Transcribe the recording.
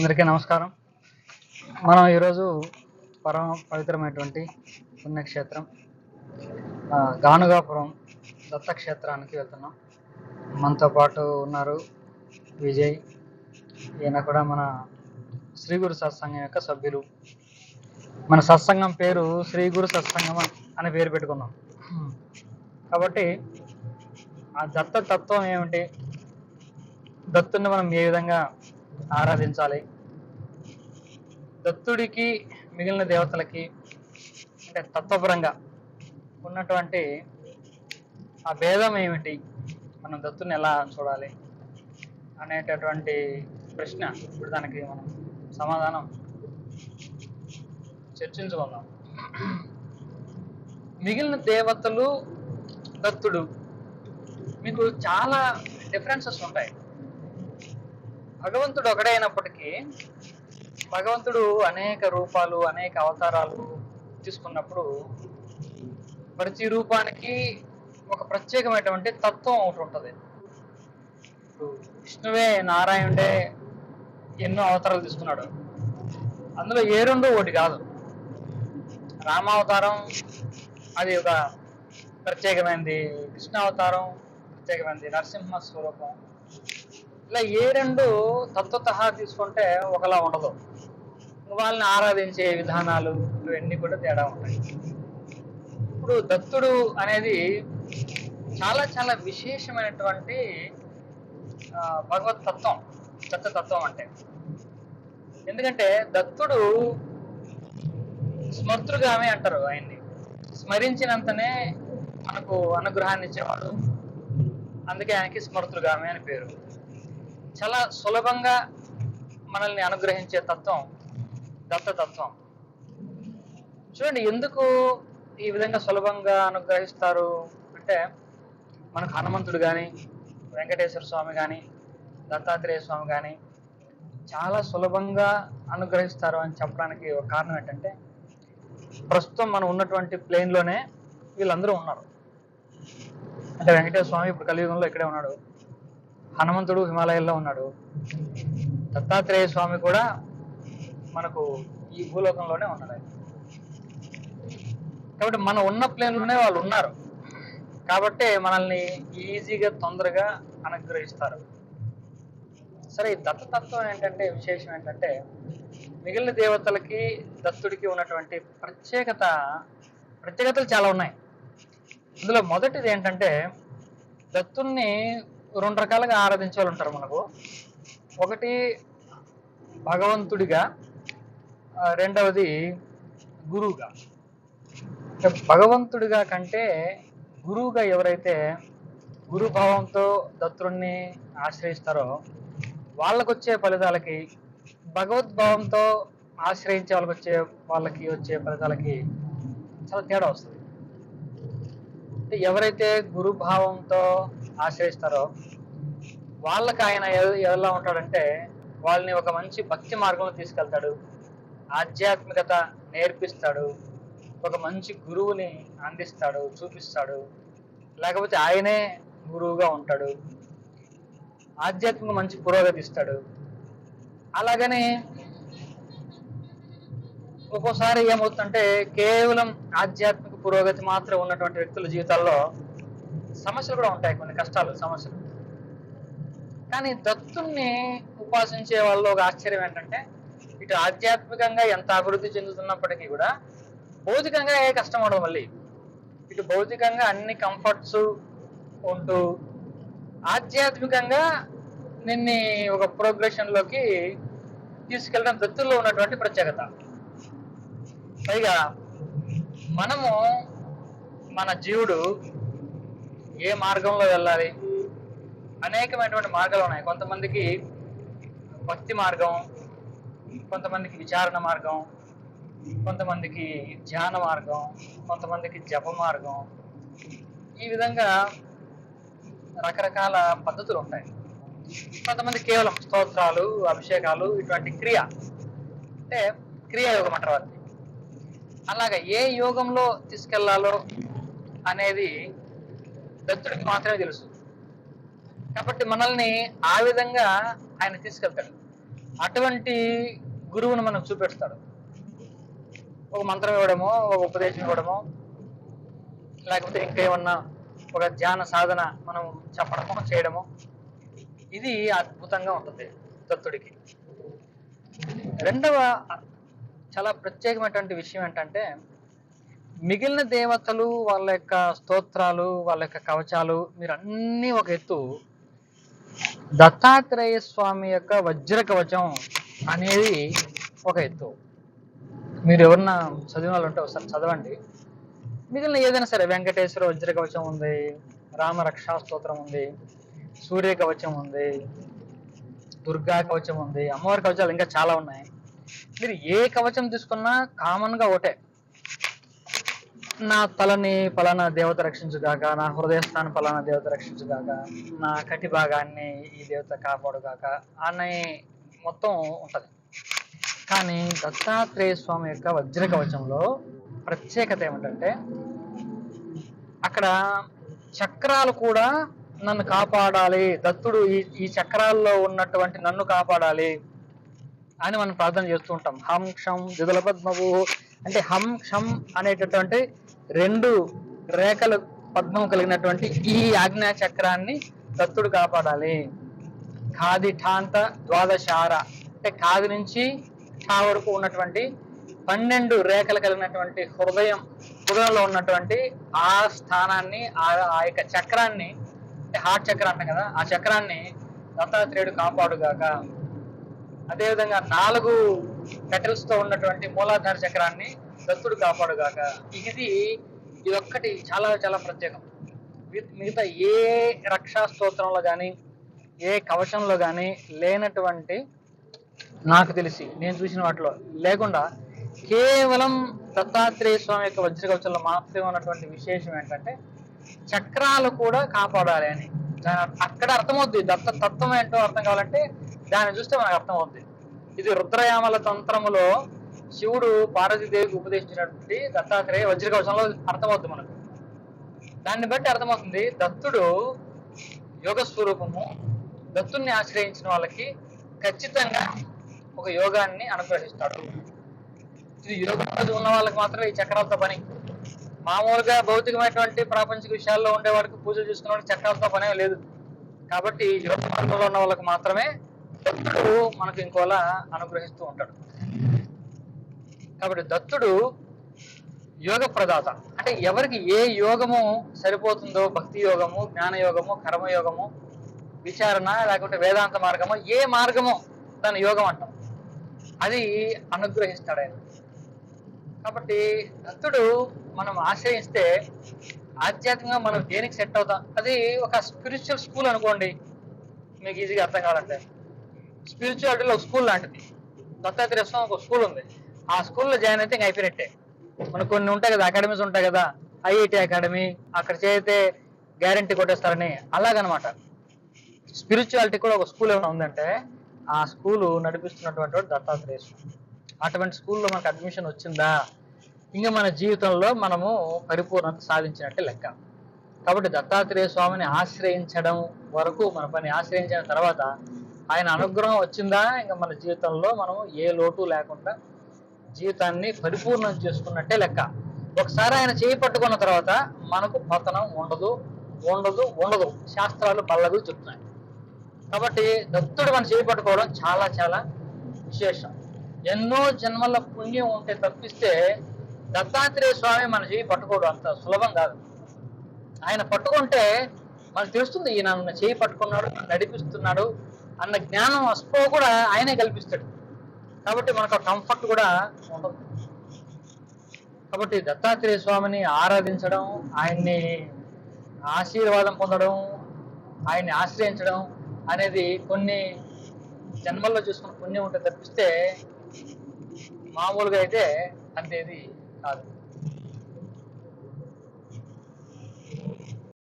అందరికీ నమస్కారం. మనం ఈరోజు పరమ పవిత్రమైనటువంటి పుణ్యక్షేత్రం గానుగాపురం దత్తక్షేత్రానికి వెళ్తున్నాం. మనతో పాటు ఉన్నారు విజయ్. ఈయన కూడా మన శ్రీ గురు సత్సంగం యొక్క సభ్యులు. మన సత్సంగం పేరు శ్రీ గురు సత్సంగం అనే పేరు పెట్టుకున్నాం. కాబట్టి ఆ దత్త తత్వం ఏమిటి? దత్తుని మనం ఏ విధంగా ఆరాధించాలి. దత్తుడికి మిగిలిన దేవతలకి అంటే తత్వపరంగా ఉన్నటువంటి ఆ భేదం ఏమిటి? మనం దత్తుని ఎలా చూడాలి? అనేటటువంటి ప్రశ్న ఇప్పుడు దానికి మనం సమాధానం చర్చించుకుందాం. మిగిలిన దేవతలు దత్తుడు. మీకు చాలా డిఫరెన్సెస్ ఉంటాయి. భగవంతుడు ఒకడే అయినప్పటికీ భగవంతుడు అనేక రూపాలు అనేక అవతారాలు తీసుకున్నప్పుడు ప్రతి రూపానికి ఒక ప్రత్యేకమైనటువంటి తత్వం ఒకటి ఉంటుంది. ఇప్పుడు విష్ణువే నారాయణుడే ఎన్నో అవతారాలు తీసుకున్నాడు. అందులో ఏ రెండు ఒకటి కాదు. రామావతారం అది ఒక ప్రత్యేకమైనది కృష్ణావతారం ప్రత్యేకమైనది నరసింహ స్వరూపం. ఇలా ఏ రెండు తత్వత తీసుకుంటే ఒకలా ఉండదు. వాళ్ళని ఆరాధించే విధానాలు ఇవన్నీ కూడా తేడా ఉంటాయి. ఇప్పుడు దత్తుడు అనేది చాలా చాలా విశేషమైనటువంటి భగవత్ తత్వం దత్త తత్వం అంటే. ఎందుకంటే దత్తుడు స్మర్తృగామి అంటారు ఆయన్ని. స్మరించినంతనే మనకు అనుగ్రహాన్ని ఇచ్చేవాడు. అందుకే ఆయనకి స్మర్తృగామి అని పేరు. చాలా సులభంగా మనల్ని అనుగ్రహించే తత్వం దత్తతత్వం చూడండి ఎందుకు ఈ విధంగా సులభంగా అనుగ్రహిస్తారు అంటే మనకు హనుమంతుడు కానీ వెంకటేశ్వర స్వామి కానీ దత్తాత్రేయ స్వామి కానీ చాలా సులభంగా అనుగ్రహిస్తారు అని చెప్పడానికి ఒక కారణం ఏంటంటే ప్రస్తుతం మనం ఉన్నటువంటి ప్లేన్లోనే వీళ్ళందరూ ఉన్నారు. అంటే వెంకటేశ్వర స్వామి ఇప్పుడు కలియుగంలో ఇక్కడే ఉన్నాడు. హనుమంతుడు హిమాలయాల్లో ఉన్నాడు. దత్తాత్రేయ స్వామి కూడా మనకు ఈ భూలోకంలోనే ఉన్నాడు ఆయన. కాబట్టి మనం ఉన్న ప్లేన్లోనే వాళ్ళు ఉన్నారు. కాబట్టి మనల్ని ఈజీగా తొందరగా అనుగ్రహిస్తారు. సరే ఈ దత్తతత్వం ఏంటంటే విశేషం ఏంటంటే మిగిలిన దేవతలకి దత్తుడికి ఉన్నటువంటి ప్రత్యేకత ప్రత్యేకతలు చాలా ఉన్నాయి. ఇందులో మొదటిది ఏంటంటే దత్తుణ్ణి రెండు రకాలుగా ఆరాధించే వాళ్ళు ఉంటారు మనకు. ఒకటి భగవంతుడిగా రెండవది గురువుగా. భగవంతుడిగా కంటే గురువుగా ఎవరైతే గురుభావంతో దత్తుడిని ఆశ్రయిస్తారో వాళ్ళకు వచ్చే ఫలితాలకి భగవద్భావంతో ఆశ్రయించే వాళ్ళకి వచ్చే వాళ్ళకి వచ్చే ఫలితాలకి చాలా తేడా వస్తుంది. అంటే ఎవరైతే గురుభావంతో ఆశ్రయిస్తారో వాళ్ళకి ఆయన ఎలా ఉంటాడంటే వాళ్ళని ఒక మంచి భక్తి మార్గంలో తీసుకెళ్తాడు. ఆధ్యాత్మికత నేర్పిస్తాడు. ఒక మంచి గురువుని అందిస్తాడు చూపిస్తాడు. లేకపోతే ఆయనే గురువుగా ఉంటాడు. ఆధ్యాత్మిక మంచి పురోగతి ఇస్తాడు. అలాగనే ఒక్కోసారి ఏమవుతుందంటే కేవలం ఆధ్యాత్మిక పురోగతి మాత్రం ఉన్నటువంటి వ్యక్తుల జీవితాల్లో సమస్యలు కూడా ఉంటాయి కొన్ని కష్టాలు సమస్యలు. కానీ దత్తుణ్ణి ఉపాసించే వాళ్ళు ఒక ఆశ్చర్యం ఏంటంటే ఇటు ఆధ్యాత్మికంగా ఎంత అభివృద్ధి చెందుతున్నప్పటికీ కూడా భౌతికంగా ఏ కష్టం అవడం మళ్ళీ ఇటు భౌతికంగా అన్ని కంఫర్ట్స్ ఉంటూ ఆధ్యాత్మికంగా నిన్ని ఒక ప్రోగ్రెషన్లోకి తీసుకెళ్ళడం దత్తుల్లో ఉన్నటువంటి ప్రత్యేకత. పైగా మనము మన జీవుడు ఏ మార్గంలో వెళ్ళాలి? అనేకమైనటువంటి మార్గాలు ఉన్నాయి. కొంతమందికి భక్తి మార్గం కొంతమందికి విచారణ మార్గం కొంతమందికి ధ్యాన మార్గం కొంతమందికి జప మార్గం. ఈ విధంగా రకరకాల పద్ధతులు ఉంటాయి. కొంతమంది కేవలం స్తోత్రాలు అభిషేకాలు ఇటువంటి క్రియ అంటే క్రియాయోగం అంటారు అలాగా ఏ యోగంలో తీసుకెళ్ళాలో అనేది దత్తుడికి మాత్రమే తెలుసు. కాబట్టి మనల్ని ఆ విధంగా ఆయన తీసుకెళ్తాడు. అటువంటి గురువును మనకు చూపెడతాడు. ఒక మంత్రం ఇవ్వడమో ఒక ఉపదేశం ఇవ్వడమో లేకపోతే ఇంకేమన్నా ఒక ధ్యాన సాధన మనం చెప్పడమో చేయడమో ఇది అద్భుతంగా ఉంటుంది దత్తుడికి. రెండవ చాలా ప్రత్యేకమైనటువంటి విషయం ఏంటంటే మిగిలిన దేవతలు వాళ్ళ యొక్క స్తోత్రాలు వాళ్ళ యొక్క కవచాలు మీరు అన్నీ ఒక ఎత్తు. దత్తాత్రేయ స్వామి యొక్క వజ్ర కవచం అనేది ఒక ఎత్తు. మీరు ఎవరన్నా చదివిన వాళ్ళు ఉంటే ఒకసారి చదవండి. మిగిలిన ఏదైనా సరే వెంకటేశ్వర వజ్ర కవచం ఉంది రామరక్షా స్తోత్రం ఉంది సూర్య కవచం ఉంది దుర్గా కవచం ఉంది అమ్మవారి కవచాలు ఇంకా చాలా ఉన్నాయి. మీరు ఏ కవచం తీసుకున్నా కామన్గా ఒకటే. నా తలని ఫలానా దేవత రక్షించుగాక నా హృదయస్థానం ఫలానా దేవత రక్షించుగాక నా కటి భాగాన్ని ఈ దేవత కాపాడుగాక అనే మొత్తం ఉంటుంది. కానీ దత్తాత్రేయ స్వామి యొక్క వజ్ర కవచంలో ప్రత్యేకత ఏమిటంటే అక్కడ చక్రాలు కూడా నన్ను కాపాడాలి దత్తుడు ఈ ఈ చక్రాల్లో ఉన్నటువంటి నన్ను కాపాడాలి అని మనం ప్రార్థన చేస్తూ ఉంటాం. హం క్షం దిదుల పద్మవు అంటే హం క్షం అనేటటువంటి రెండు రేఖలు పద్మం కలిగినటువంటి ఈ ఆజ్ఞా చక్రాన్ని దత్తుడు కాపాడాలి. ఖాది ఠాంత ద్వాదశార. అంటే ఖాది నుంచి ఠా వరకు ఉన్నటువంటి పన్నెండు రేఖలు కలిగినటువంటి హృదయం హృదయంలో ఉన్నటువంటి ఆ స్థానాన్ని ఆ ఆ యొక్క చక్రాన్ని అంటే హార్ట్ చక్రం అంటాం కదా ఆ చక్రాన్ని దత్తాత్రేయుడు కాపాడుగాక. అదేవిధంగా నాలుగు పెటల్స్తో ఉన్నటువంటి మూలాధార చక్రాన్ని దత్తుడు కాపాడుగాక. ఇది ఇది ఒక్కటి చాలా చాలా ప్రత్యేకం. మిగతా ఏ రక్షా స్తోత్రంలో కానీ ఏ కవచంలో కానీ లేనటువంటి నాకు తెలిసి నేను చూసిన వాటిలో లేకుండా కేవలం దత్తాత్రేయ స్వామి యొక్క వజ్ర కవచంలో మాత్రమే ఉన్నటువంటి విశేషం ఏంటంటే చక్రాలు కూడా కాపాడాలి అని. దాని అక్కడ అర్థమవుద్ది. దత్త తత్వం ఏంటో అర్థం కావాలంటే దాన్ని చూస్తే మనకు అర్థమవుద్ది. ఇది రుద్రయామల తంత్రములో శివుడు పార్వతీదేవికి ఉపదేశించినటువంటి దత్తాత్రేయ వజ్ర అర్థమవుతుంది మనకు. దాన్ని బట్టి అర్థమవుతుంది దత్తుడు యోగ స్వరూపము దత్తుణ్ణి ఆశ్రయించిన వాళ్ళకి ఖచ్చితంగా ఒక యోగాన్ని అనుగ్రహిస్తాడు. ఇది యోగం ఉన్న వాళ్ళకి మాత్రం ఈ చక్రాలతో పని. మామూలుగా భౌతికమైనటువంటి ప్రాపంచిక విషయాల్లో ఉండే వాడికి పూజలు చేసుకునే వాడికి చక్రాలతో పనే లేదు. కాబట్టి యోగ మార్గంలో ఉన్న వాళ్ళకి మాత్రమే దత్తుడు మనకు ఇంకోలా అనుగ్రహిస్తూ ఉంటాడు. కాబట్టి దత్తుడు యోగ ప్రదాత. అంటే ఎవరికి ఏ యోగము సరిపోతుందో భక్తి యోగము జ్ఞాన యోగము కర్మయోగము విచారణ లేకుంటే వేదాంత మార్గము ఏ మార్గము దాని యోగం అంటాం. అది అనుగ్రహిస్తాడు ఆయన. కాబట్టి దత్తుడు మనం ఆశ్రయిస్తే ఆధ్యాత్మికంగా మనం దేనికి సెట్ అవుతాం? అది ఒక స్పిరిచువల్ స్కూల్ అనుకోండి. మీకు ఈజీగా అర్థం కావాలంటే. స్పిరిచువాలిటీలో ఒక స్కూల్ లాంటిది. దత్తాత్రేయ స్వామి ఒక స్కూల్ ఉంది. ఆ స్కూల్లో జాయిన్ అయితే ఇంకా అయిపోయినట్టే. మనకు కొన్ని ఉంటాయి కదా అకాడమీస్ ఉంటాయి కదా ఐఐటి అకాడమీ అక్కడ చేరితే గ్యారంటీ కొట్టేస్తారని అలాగనమాట. స్పిరిచువాలిటీ కూడా ఒక స్కూల్ ఏమైనా ఉందంటే ఆ స్కూలు నడిపిస్తున్నటువంటి వాడు దత్తాత్రేయ స్వామి అటువంటి స్కూల్లో మనకు అడ్మిషన్ వచ్చిందా? ఇంకా మన జీవితంలో మనము పరిపూర్ణత సాధించినట్టే లెక్క. కాబట్టి దత్తాత్రేయ స్వామిని ఆశ్రయించడం వరకు మన పని. ఆశ్రయించిన తర్వాత ఆయన అనుగ్రహం వచ్చిందా? ఇంకా మన జీవితంలో మనము ఏ లోటు లేకుండా జీవితాన్ని పరిపూర్ణం చేసుకున్నట్టే లెక్క. ఒకసారి ఆయన చేయి పట్టుకున్న తర్వాత మనకు పతనం ఉండదు ఉండదు ఉండదు. శాస్త్రాలు పల్లవి చెప్తున్నాయి. కాబట్టి దత్తుడు మనం చేయి పట్టుకోవడం చాలా చాలా విశేషం. ఎన్నో జన్మల పుణ్యం ఉంటే తప్పిస్తే దత్తాత్రేయ స్వామి మన చేయి పట్టుకోవడం అంత సులభం కాదు. ఆయన పట్టుకుంటే మనకు తెలుస్తుంది ఈయన నన్ను చేయి పట్టుకున్నాడు నడిపిస్తున్నాడు అన్న జ్ఞానం అస్పో కూడా ఆయనే కల్పిస్తాడు. కాబట్టి మనకు కంఫర్ట్ కూడా ఉండదు కాబట్టి దత్తాత్రేయ స్వామిని ఆరాధించడం ఆయన్ని ఆశీర్వాదం పొందడం ఆయన్ని ఆశ్రయించడం అనేది కొన్ని జన్మల్లో చూసుకున్న పుణ్యం ఉంటే తప్పిస్తే మామూలుగా అయితే అంతేది కాదు.